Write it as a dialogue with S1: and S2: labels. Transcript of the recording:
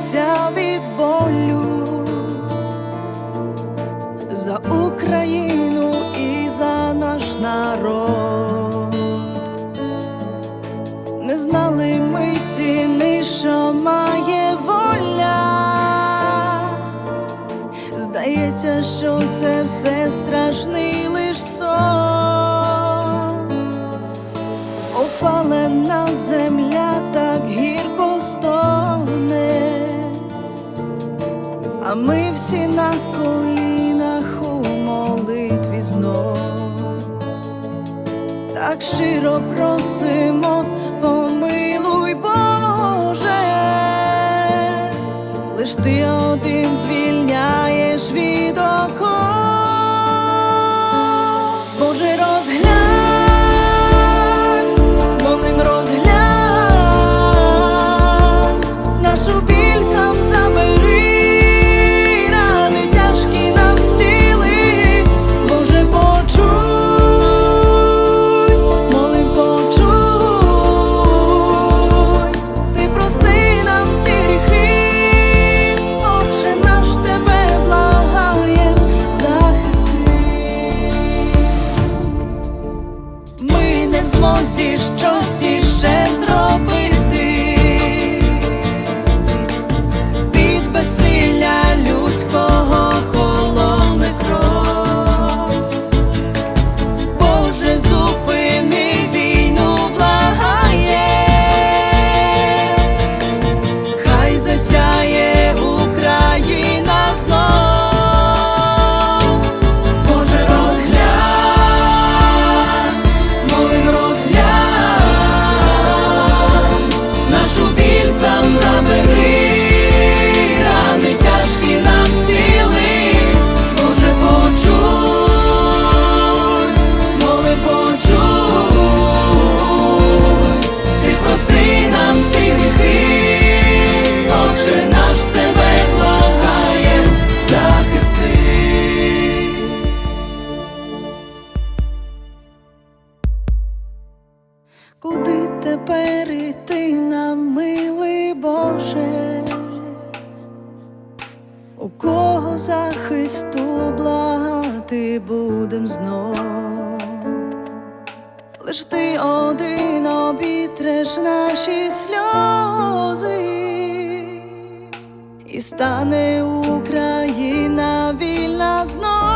S1: б'ється від болю за Україну і за наш народ. Не знали ми ціни, що має воля. Здається, що це все страшний на колінах у молитві знов. Так щиро просимо, помилуй Боже, лиш ти один звільняєш від оков. Змозі щось іще зробити Куди тепер іти нам, милий Боже? У кого захисту благати будем знов? Лиш ти один обітреш наші сльози, і стане Україна вільна знов.